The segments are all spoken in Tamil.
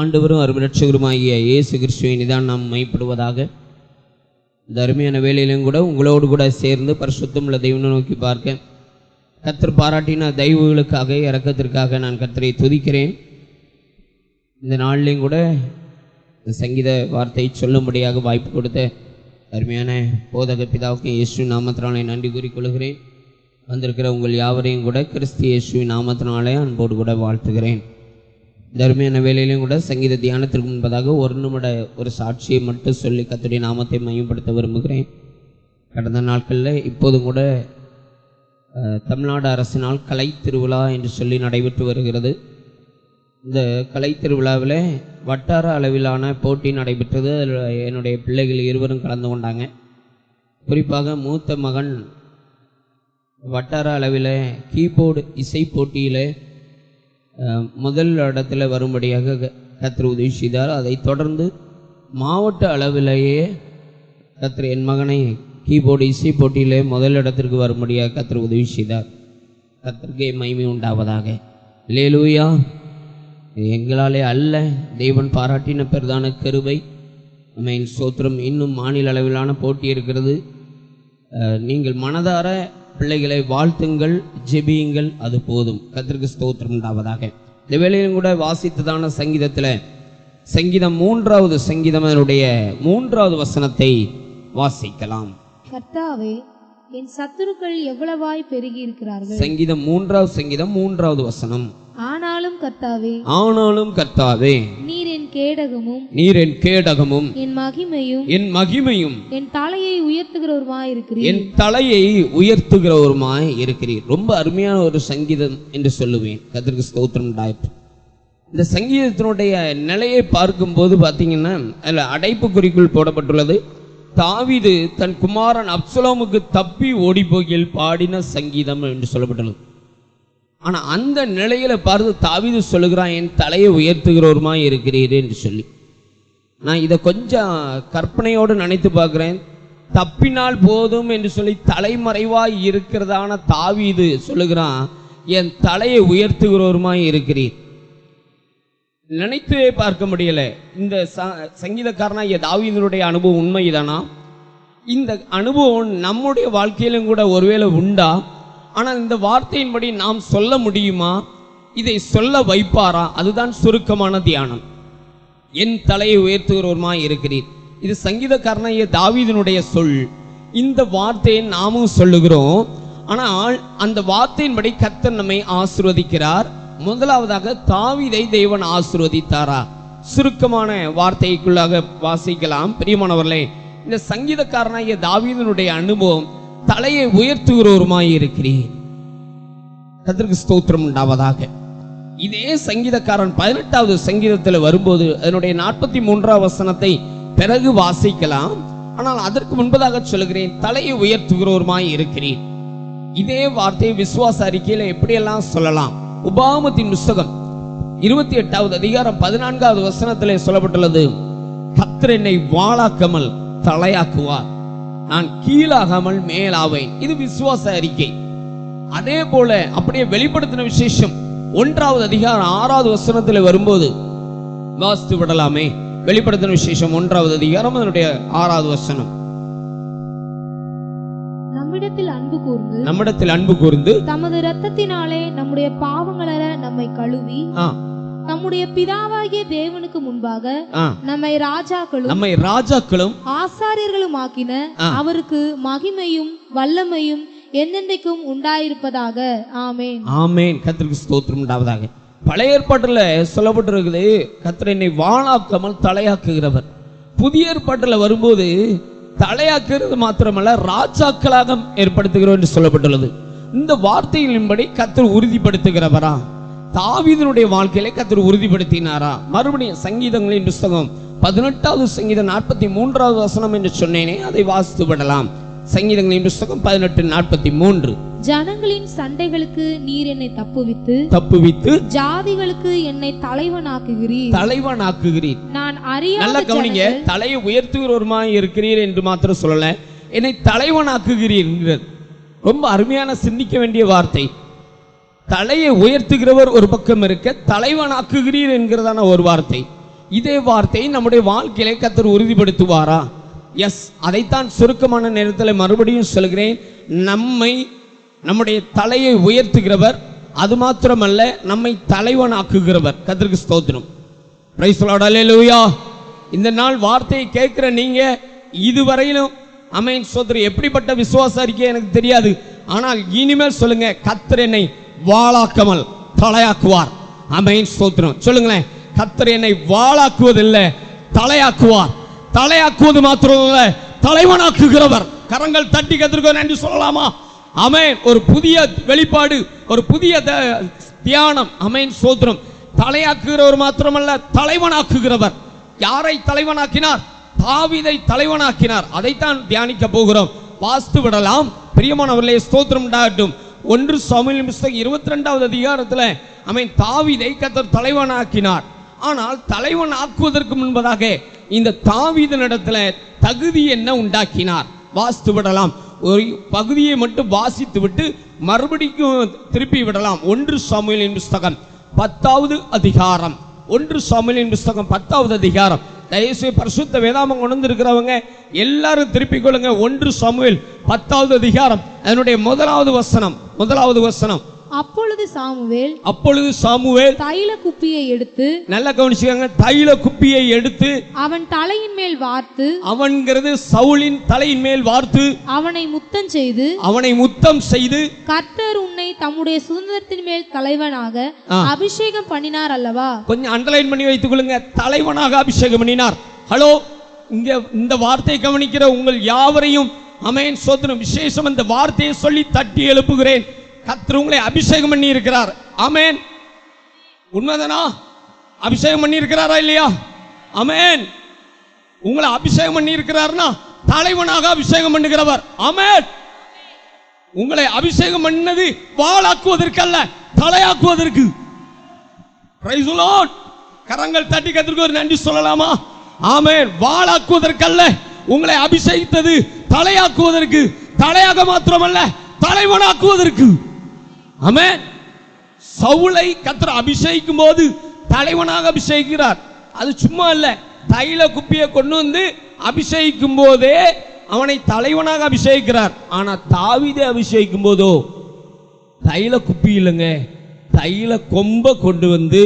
ஆண்டவரும் அருமரட்சகருமாகிய இயேசு கிறிஸ்துவின் தான் நாம் மைப்படுவதாக. இந்த அருமையான வேலையிலும் கூட உங்களோடு கூட சேர்ந்து பரிசுத்தம் உள்ள தெய்வனை நோக்கி பார்க்க. கத்தர் பாராட்டின தெய்வங்களுக்காக இறக்கத்திற்காக நான் கத்தரை துதிக்கிறேன். இந்த நாள்லேயும் கூட இந்த சங்கீத வார்த்தை சொல்லும்படியாக வாய்ப்பு கொடுத்த அருமையான போதக பிதாவுக்கு இயேசு நாமத்தினாலே நன்றி கூறிக்கொள்கிறேன் வந்திருக்கிற உங்கள் யாவரையும் கூட கிறிஸ்து இயேசுவின் நாமத்தினாலே அன்போடு கூட வாழ்த்துகிறேன். தருமையான அருமையான வேலையிலையும் கூட சங்கீத தியானத்திற்கு முன்பதாக ஒரு நிமிட ஒரு சாட்சியை மட்டும் சொல்லி கத்துடைய நாமத்தை மையப்படுத்த விரும்புகிறேன். கடந்த நாட்களில் இப்போதும் கூட தமிழ்நாடு அரசினால் கலை திருவிழா என்று சொல்லி நடைபெற்று வருகிறது. இந்த கலை திருவிழாவில் வட்டார அளவிலான போட்டி நடைபெற்றது. அதில் என்னுடைய பிள்ளைகள் இருவரும் கலந்து கொண்டாங்க. குறிப்பாக மூத்த மகன் வட்டார அளவில் கீபோர்டு இசை போட்டியில் முதல் இடத்துல வரும்படியாக க- உதவி செய்தார். அதைத் தொடர்ந்து மாவட்ட அளவிலேயே கத்திர என் மகனை கீபோர்டு இசை போட்டியிலே முதல் இடத்திற்கு வரும்படியாக கத்திர உதவி செய்தார். கர்த்தருக்கே மைமை உண்டாவதாக. லேலூயா எங்களாலே அல்ல. தெய்வன் பாராட்டின பெருதான கருவை. அமேன் சோத்திரம் இன்னும் மாநில அளவிலான போட்டி இருக்கிறது. நீங்கள் மனதார பிள்ளைகளை வாழ்த்துங்கள் ஜெபியுங்கள் அது போதும். கத்திற்கு ஸ்தோத்திரம் உண்டாவதாக. இந்த வேளையிலும் கூட வாசித்ததான சங்கீதத்தில் சங்கீதம் மூன்றாவது சங்கீதம் அதனுடைய மூன்றாவது வசனத்தை வாசிக்கலாம். கர்த்தாவே என் சத்துருக்கள் எவ்வளவாய் பெருகி இருக்கிறார்கள் சங்கீதம் மூன்றாவது சங்கீதம் மூன்றாவது வசனம். ஆனாலும் கர்த்தாவே ஆனாலும் கர்த்தாவே என் கேடகமும் நீர் என் கேடகமும் என் மகிமையும் என் மகிமையும் என் தலையை உயர்த்துகிறவருமாய் இருக்கிறீர். என் தலையை உயர்த்துகிறவருமாய் இருக்கிறீர். ரொம்ப அருமையான ஒரு சங்கீதம் என்று சொல்லுவேன். கத்திற்கு ஸ்தோத்திரம் இந்த சங்கீதத்தினுடைய நிலையை பார்க்கும்போது பார்த்தீங்கன்னா அதில் அடைப்பு குறிக்குள் போடப்பட்டுள்ளது. தாவீது தன் குமாரன் அப்சலோமுக்கு தப்பி ஓடி பாடின சங்கீதம் என்று சொல்லப்பட்டுள்ளது. ஆனால் அந்த நிலையில் பார்த்து தாவீது சொல்லுகிறான் என் தலையை உயர்த்துகிறவருமாய் இருக்கிறீர் என்று சொல்லி. நான் இதை கொஞ்சம் கற்பனையோடு நினைத்து பார்க்குறேன். தப்பினால் போதும் என்று சொல்லி தலைமறைவாய் இருக்கிறதான தாவிது சொல்லுகிறான் என் தலையை உயர்த்துகிறவருமாய் இருக்கிறீர். நினைத்தே பார்க்க முடியல. இந்த ச- சங்கீதக்காரனாகிய தாவீதனுடைய அனுபவம் உண்மைதானா? இந்த அனுபவம் நம்முடைய வாழ்க்கையிலும் கூட ஒருவேளை உண்டா? ஆனால் இந்த வார்த்தையின்படி நாம் சொல்ல முடியுமா? இதை சொல்ல வைப்பாரா? அதுதான் சுருக்கமான தியானம். என் தலையை உயர்த்துகிறவருமாய் இருக்கிறீர். இது சங்கீதக்காரனாகிய தாவீதனுடைய சொல். இந்த வார்த்தையை நாமும் சொல்லுகிறோம். ஆனால் அந்த வார்த்தையின்படி கர்த்தர் நம்மை ஆசிர்வதிக்கிறார். முதலாவதாக தாவீதை தேவன் ஆசிர்வதித்தாரா? சுருக்கமான வார்த்தைக்குள்ளாக வாசிக்கலாம். பிரியமானவர்களே இந்த சங்கீதக்காரனாகிய தாவீதனுடைய அனுபவம் தலையை உயர்த்துகிறவருமாய் இருக்கிறீர் கர்த்தருக்கு ஸ்தோத்திரம் உண்டாவதாக. இதே சங்கீதக்காரன் பதினெட்டாவது சங்கீதத்தில் வரும்போது அதனுடைய நாற்பத்தி மூன்றாவது வசனத்தை பிறகு வாசிக்கலாம். ஆனால் அதற்கு முன்பதாக சொல்கிறேன் தலையை உயர்த்துகிறோருமாய் இருக்கிறேன் இதே வார்த்தையை விசுவாச அறிக்கையில எப்படியெல்லாம் சொல்லலாம்? உபாமத்தின் புஸ்தகம் இருபத்தி எட்டாவது அதிகாரம் பதினான்காவது வசனத்திலே சொல்லப்பட்டுள்ளது கத்திரனை வாழாக்கமல் தலையாக்குவார். நான் கீழாகாமல் மேலாவேன். இது விசுவாச அறிக்கை. அதே போல அப்படியே வெளிப்படுத்தின விசேஷம். ஒன்றாவது அதிகாரம் ஆறாவது வசனத்தில் வரும்போது வாசித்து விடலாமே. வெளிப்படுத்தின விசேஷம் ஒன்றாவது அதிகாரம் அதனுடைய ஆறாவது வசனம். நம்மிடத்தில் அன்பு கூர்ந்து நம்மிடத்தில் அன்பு கூர்ந்து தமது இரத்தத்தினாலே நம்முடைய பாவங்களற நம்மை கழுவி நம்முடைய பிதாவாகிய தேவனுக்கு முன்பாக நம்மை ராஜாக்களும் நம்மை ராஜாக்களும் ஆசாரியர்களும் ஆக்கின அவருக்கு மகிமையும் வல்லமையும் என்னென்றைக்கும் உண்டாயிருப்பதாக. ஆமென். ஆமேன். கத்திற்கு ஸ்தோத்திரம் உண்டாவதாக. பழைய ஏற்பாட்டில் சொல்லப்பட்டிருக்குது கத்திர என்னை வாழாக்காமல் தலையாக்குகிறவர். புதிய ஏற்பாட்டில் வரும்போது தலையாக்குறது மாத்திரமல்ல ராஜாக்களாக ஏற்படுத்துகிறோம் என்று சொல்லப்பட்டுள்ளது. இந்த வார்த்தைகளின்படி கத்தர் உறுதிப்படுத்துகிறவரா? தாவீதனுடைய வாழ்க்கையிலே கத்தர் உறுதிப்படுத்தினாரா? மறுபடியும் சங்கீதங்களின் புஸ்தகம் பதினெட்டாவது சங்கீதம் நாற்பத்தி மூன்றாவது வசனம் என்று சொன்னேனே அதை வாசித்து விடலாம். சங்கீதங்களின் புஸ்தகம் பதினெட்டு நாற்பத்தி மூன்று. ஜனங்களின் சண்டைகளுக்கு நீர் என்னை தப்புவித்து தப்புவித்து ஜாதிகளுக்கு என்னை தலைவனாக்குகிறீர். தலைவனாக்குகிறீர். நான் நல்லா அறியாத கவனிங்க தலையை உயர்த்துகிறவருமாய் இருக்கிறீர் என்று மாத்திரம் சொல்லல என்னை தலைவனாக்குகிறீர். ரொம்ப அருமையான சிந்திக்க வேண்டிய வார்த்தை. தலையை உயர்த்துகிறவர் ஒரு பக்கம் இருக்க தலைவனாக்குகிறீர் என்கிறதான ஒரு வார்த்தை. இதே வார்த்தையை நம்முடைய வாழ்க்கையிலே கத்தர் உறுதிப்படுத்துவாரா? எஸ் அதைத்தான் சுருக்கமான நேரத்தில் மறுபடியும் சொல்கிறேன். நம்மை நம்முடைய தலையை உயர்த்துகிறவர் அது மாத்திரமல்ல நம்மை தலைவனாக்குகிறவர். கத்தருக்கு ஸ்தோத்திரம். லூயா இந்த நாள் வார்த்தையை கேட்கிற நீங்க இதுவரையிலும் அமைன் சோதரி எப்படிப்பட்ட விசுவாச அறிக்கை எனக்கு தெரியாது. ஆனால் இனிமேல் சொல்லுங்க கத்திர என்னை வாழாக்காமல் தலையாக்குவார். அமையின் ஸ்தோத்திரம். சொல்லுங்களேன். கத்தர் என்னை வாளாக்குவதில்லை தலையாக்குவார். தலையாக்குவது மாத்திரம் இல்லை தலைவனாக்குகிறவர். கரங்கள் தட்டி கத்திருக்கோம் என்று சொல்லலாமா? அமேன் ஒரு புதிய வெளிப்பாடு ஒரு புதிய த- தியானம். அமேன் சோத்திரம் தலையாக்குகிறவர் மாத்திரமல்ல தலைவனாக்குகிறவர். யாரை தலைவனாக்கினார்? தாவிதை தலைவனாக்கினார். அதைத்தான் தியானிக்க போகிறோம். வாஸ்து விடலாம். பிரியமானவர்களே ஸ்தோத்திரம் உண்டாகட்டும். ஒன்று சமையல் புஸ்தகம் இருபத்தி ரெண்டாவது அதிகாரத்தில் அவன் தாவீதை கத்தர் தலைவனாக்கினார். ஆனால் தலைவன் ஆக்குவதற்கு முன்பதாக இந்த தாவீதனிடத்துல தகுதி என்ன உண்டாக்கினார்? வாசித்து விடலாம். ஒரு பகுதியை மட்டும் வாசித்து விட்டு மறுபடியும் திருப்பி விடலாம். ஒன்று சமையலின் புஸ்தகம் பத்தாவது அதிகாரம். ஒன்று சமையலின் புஸ்தகம் பத்தாவது அதிகாரம். தயவுசெய்து பரிசுத்த வேதாமம் கொண்டு வந்திருக்கிறவங்க எல்லாரும் திருப்பிக் கொள்ளுங்க. ஒன்று சாமுவேல் பத்தாவது அதிகாரம். அதனுடைய முதலாவது வசனம் முதலாவது வசனம். அப்பொழுது சாமுவேல் அப்பொழுது சாமுவேல் தைல குப்பியை எடுத்து நல்லா கவனிச்சுக்கோங்க தைல குப்பியை எடுத்து அவன் தலையின் மேல் வார்த்து அவன்கிறது சவுலின் தலையின் மேல் வார்த்து அவனை முத்தம் செய்து அவனை முத்தம் செய்து கர்த்தர் உன்னை தம்முடைய சுதந்திரத்தின் மேல் தலைவனாக. அபிஷேகம் பண்ணினார் அல்லவா? கொஞ்சம் அண்டர்லைன் பண்ணி வைத்துக் கொள்ளுங்க. தலைவனாக அபிஷேகம் பண்ணினார். ஹலோ இங்க இந்த வார்த்தையை கவனிக்கிற உங்கள் யாவரையும் அமேன் சோதனம் விசேஷம் இந்த வார்த்தையை சொல்லி தட்டி எழுப்புகிறேன். கத்திர உங்களை அபிஷேகம் பண்ணி இருக்கிறார் ஆமேன். உண்மைதானா? அபிஷேகம் பண்ணி இருக்கிறாரா இல்லையா? அமேன் உங்களை அபிஷேகம் பண்ணி இருக்கிறார்னா தலைவனாக அபிஷேகம் பண்ணுகிறவர். அமேன் உங்களை அபிஷேகம் பண்ணது வாளாக்குவதற்கல்ல தலையாக்குவதற்கு. கரங்கள் தட்டி கத்திற்கு ஒரு நன்றி சொல்லலாமா? ஆமேன். வாளாக்குவதற்கல்ல உங்களை அபிஷேகித்தது தலையாக்குவதற்கு. தலையாக மாத்திரமல்ல தலைவனாக்குவதற்கு. ஆமென். சவுளை கத்தர் அபிஷேகிக்கும் போது தலைவனாக அபிஷேகிக்கிறார். அது சும்மா இல்லை. தைல குப்பியை கொண்டு வந்து அபிஷேகிக்கும் போதே அவனை தலைவனாக அபிஷேகிக்கிறார். ஆனா தாவிதை அபிஷேகிக்கும் போதோ தைல குப்பி இல்லைங்க. தைல கொம்பை கொண்டு வந்து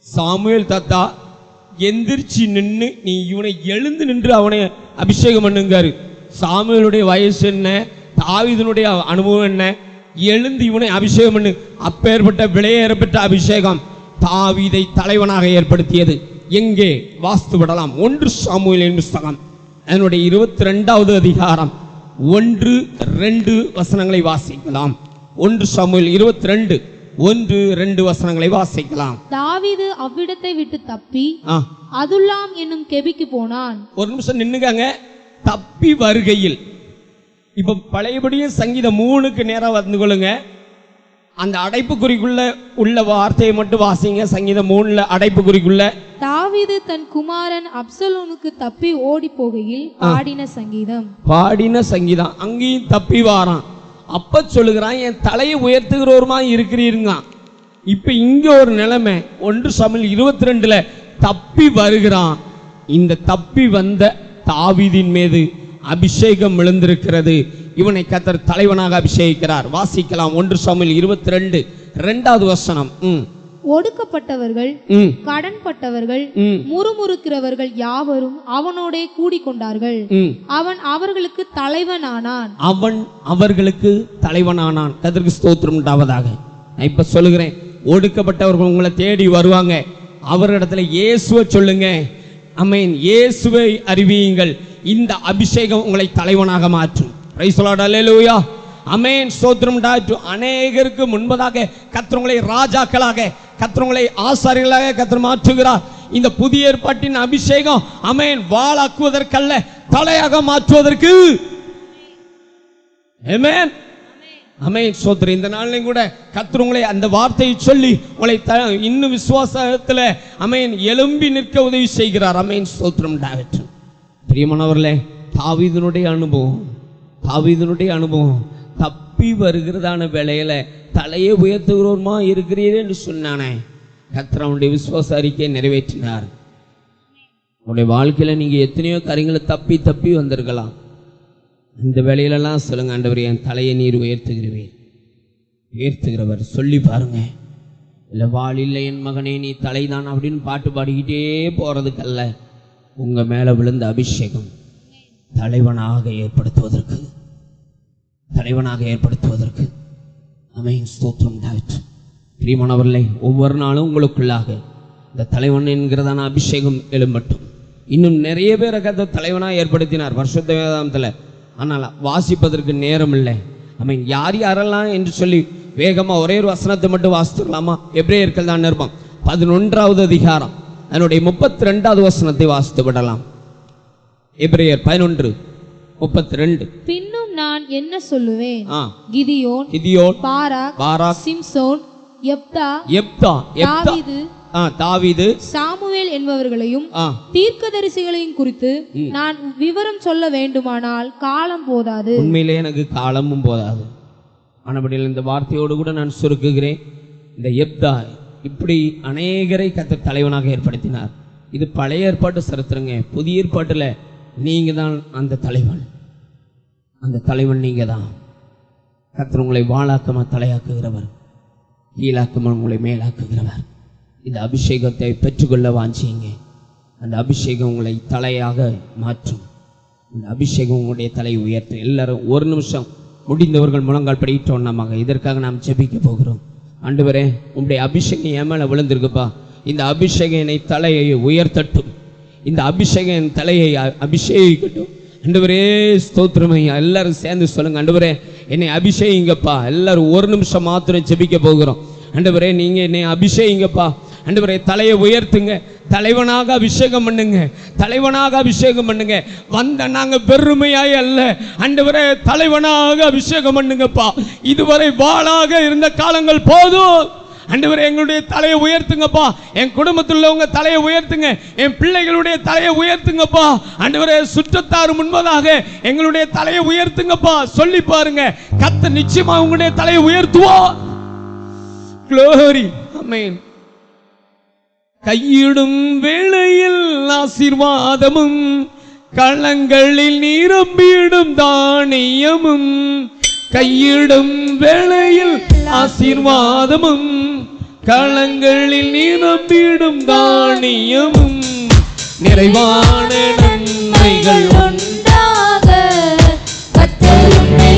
சாமுவேல் தாத்தா எந்திரிச்சு நின்று நீ இவனை எழுந்து நின்று அவனை அபிஷேகம் பண்ணுங்காரு. சாமுவேலுடைய வயசு என்ன? தாவிதனுடைய அனுபவம் என்ன? எழுந்து இவனை அபிஷேகம் பண்ணு அப்பேற்பட்ட விலையேறப்பட்ட அபிஷேகம் தாவீதை தலைவனாக ஏற்படுத்தியது. எங்கே? வாஸ்து விடலாம். ஒன்று சாமுவேலின் புஸ்தகம். அதனுடைய இருபத்தி ரெண்டாவது அதிகாரம். ஒன்று ரெண்டு வசனங்களை வாசிக்கலாம். ஒன்று சாமுவேல் இருபத்தி ரெண்டு ஒன்று ரெண்டு வசனங்களை வாசிக்கலாம். தாவீது அவ்விடத்தை விட்டு தப்பி அதுல்லாம் என்னும் கெபிக்கு போனான். ஒரு நிமிஷம் நின்னுக்காங்க. தப்பி வருகையில் இப்ப பழையபடியும் சங்கீதம் மூணுக்கு நேரம் வந்து கொள்ளுங்க. அந்த அடைப்புக்குறிக்குள்ள உள்ள வார்த்தையை மட்டும் வாசிங்க. சங்கீதம் மூணுல அடைப்புக்குறிக்குள்ள. தாவீது தன் குமாரன் அப்சலோமுக்கு தப்பி ஓடி போகையில் பாடின சங்கீதம். பாடின சங்கீதம். அங்கேயும் தப்பி வாரான். அப்ப சொல்லுகிறான் என் தலையை உயர்த்துகிறவருமா இருக்கிறீருங்க இப்ப இங்க ஒரு நிலைமை. ஒன்று சமையல் இருபத்தி ரெண்டுல தப்பி வருகிறான். இந்த தப்பி வந்த தாவீதின் மீது அபிஷேகம் விழுந்திருக்கிறது இவனை கத்தர் தலைவனாக அபிஷேகிக்கிறார். வாசிக்கலாம். ஒன்று சமையல் இருபத்தி ரெண்டு ரெண்டாவது வசனம். ம். ஒடுக்கப்பட்டவர்கள் கடன்பட்டவர்கள் முறுமுறுக்கிறவர்கள் யாவரும் அவனோடே கூடிக்கொண்டார்கள். ம். அவன் அவர்களுக்கு தலைவனானான். அவன் அவர்களுக்கு தலைவனானான். கதற்கு ஸ்தோத்திரம் உண்டாவதாக. நான் இப்ப சொல்லுகிறேன். ஒடுக்கப்பட்டவர்கள் உங்களை தேடி வருவாங்க. அவரிடத்துல இயேசுவை சொல்லுங்க. அமேன் இயேசுவை அறிவியுங்கள். இந்த அபிஷேகம் உங்களை தலைவனாக மாற்றும். பிரைஸ் அமேன் சோத்ரம் டாட்டு அநேகருக்கு முன்பதாக கத்திரங்களை ராஜாக்களாக கத்திரங்களை ஆசாரிகளாக கத்திர மாற்றுகிறார். இந்த புதிய ஏற்பாட்டின் அபிஷேகம் அமேன். வாழாக்குவதற்கல்ல தலையாக மாற்றுவதற்கு. ஏமேன் அமேன் சோதரி இந்த நாளிலும் கூட கர்த்தர் அந்த வார்த்தையை சொல்லி உங்களை த இன்னும் விசுவாசத்தில் அமேன் எழும்பி நிற்க உதவி செய்கிறார். அமேன் சோத்ரம் டாவிட் பிரியமானவர்களே தாவீதனுடைய அனுபவம் தாவீதனுடைய அனுபவம் தப்பி வருகிறதான வேலையில் தலையை உயர்த்துகிறோமா இருக்கிறீரே என்று சொன்னானே கத்திர அவனுடைய விசுவாச அறிக்கையை நிறைவேற்றினார் உங்களுடைய வாழ்க்கையில் நீங்கள் எத்தனையோ காரியங்களை தப்பி தப்பி வந்திருக்கலாம் இந்த வேலையிலலாம் சொல்லுங்க ஆண்டவர் என் தலையை நீர் உயர்த்துகிறவேன் உயர்த்துகிறவர் சொல்லி பாருங்க இல்லை வாழ் இல்லை என் மகனே நீ தலைதான் அப்படின்னு பாட்டு பாடிக்கிட்டே போகிறதுக்கல்ல உங்கள் மேலே விழுந்த அபிஷேகம் தலைவனாக ஏற்படுத்துவதற்கு தலைவனாக ஏற்படுத்துவதற்கு அமையின் ஸ்தோத்திரம் டாவிட் பிரியமானவர்களே ஒவ்வொரு நாளும் உங்களுக்குள்ளாக இந்த தலைவன் என்கிறதான அபிஷேகம் எழும்பட்டும். இன்னும் நிறைய பேரை கதை தலைவனாக ஏற்படுத்தினார் வருஷத்த வேதாந்தத்தில். ஆனால் வாசிப்பதற்கு நேரம் இல்லை. அவன் யார் யாரெல்லாம் என்று சொல்லி வேகமாக ஒரே ஒரு வசனத்தை மட்டும் வாசித்துக்கலாமா? எப்படியே இருக்கல் தான் நிருபம். பதினொன்றாவது அதிகாரம். அதனுடைய முப்பத்தி ரெண்டாவது வசனத்தை வாசித்து விடலாம். எப்ரேயர் பதினொன்று முப்பத்தி ரெண்டு பின்னும் நான் என்ன சொல்லுவேன்? ஆ. கிதியோன் கிதியோன் பாராக் பாராக் சிம்சோன் எப்தா எப்தா தாவீது ஆ தாவீது. சாமுவேல் என்பவர்களையும் தீர்க்கதரிசிகளையும் குறித்து நான் விவரம் சொல்ல வேண்டுமானால் காலம் போதாது. உண்மையிலே எனக்கு காலமும் போதாது. ஆனபடியில் இந்த வார்த்தையோடு கூட நான் சுருக்குகிறேன். இந்த எப்தா இப்படி அநேகரை கத்த தலைவனாக ஏற்படுத்தினார். இது பழைய ஏற்பாட்டு சரித்திரங்க. புதிய ஏற்பாட்டில் நீங்கள் தான் அந்த தலைவன். அந்த தலைவன் நீங்கள் தான் கத்தர் உங்களை வாழாக்கமாக தலையாக்குகிறவர். கீழாக்கமாக உங்களை மேலாக்குகிறவர். இந்த அபிஷேகத்தை பெற்றுக்கொள்ள வாஞ்சிங்க. அந்த அபிஷேகம் உங்களை தலையாக மாற்றும். இந்த அபிஷேகம் உங்களுடைய தலையை உயர்த்தும். எல்லாரும் ஒரு நிமிஷம் முடிந்தவர்கள் முழங்கால் படிக்கிட்டோம் நமக்கு இதற்காக நாம் ஜெபிக்க போகிறோம். ஆண்டவரே உங்களுடைய அபிஷேகம் என் மேலே விழுந்திருக்குப்பா. இந்த அபிஷேகனை என்னை தலையை உயர்த்தட்டும். இந்த அபிஷேகம் என் தலையை அபிஷேகிக்கட்டும். ஆண்டவரே ஸ்தோத்திரமையா எல்லாரும் சேர்ந்து சொல்லுங்க ஆண்டவரே என்னை அபிஷேகிங்கப்பா. எல்லாரும் ஒரு நிமிஷம் மாத்திரம் ஜெபிக்க போகிறோம். ஆண்டவரே நீங்கள் என்னை அபிஷேகிங்கப்பா. அன்றுவரை தலையை உயர்த்துங்க. தலைவனாக அபிஷேகம் பண்ணுங்க. தலைவனாக அபிஷேகம் பண்ணுங்க. வந்த நாங்கள் பெருமையாய் அல்ல. அன்றுவரை தலைவனாக அபிஷேகம் பண்ணுங்கப்பா. இதுவரை வாளாக இருந்த காலங்கள் போதும். ஆண்டவரே எங்களுடைய தலையை உயர்த்துங்கப்பா. என் குடும்பத்தில் உள்ளவங்க தலையை உயர்த்துங்க. என் பிள்ளைகளுடைய தலையை உயர்த்துங்கப்பா. ஆண்டவரே சுற்றத்தார் முன்பதாக எங்களுடைய தலையை உயர்த்துங்கப்பா. சொல்லி பாருங்க. கத்த நிச்சயமா உங்களுடைய தலையை உயர்த்துவோம் க்ளோரி அமேன் கையிடும் வேளையில் ஆசீர்வாதமும் களங்களில் நிரம்பிடும் தானியமும் கையிடும் வேளையில் ஆசீர்வாதமும் களங்களில் நிரம்பிடும் தானியமும். நிறைவான நன்மைகள் ஒன்றாக கத்தருமை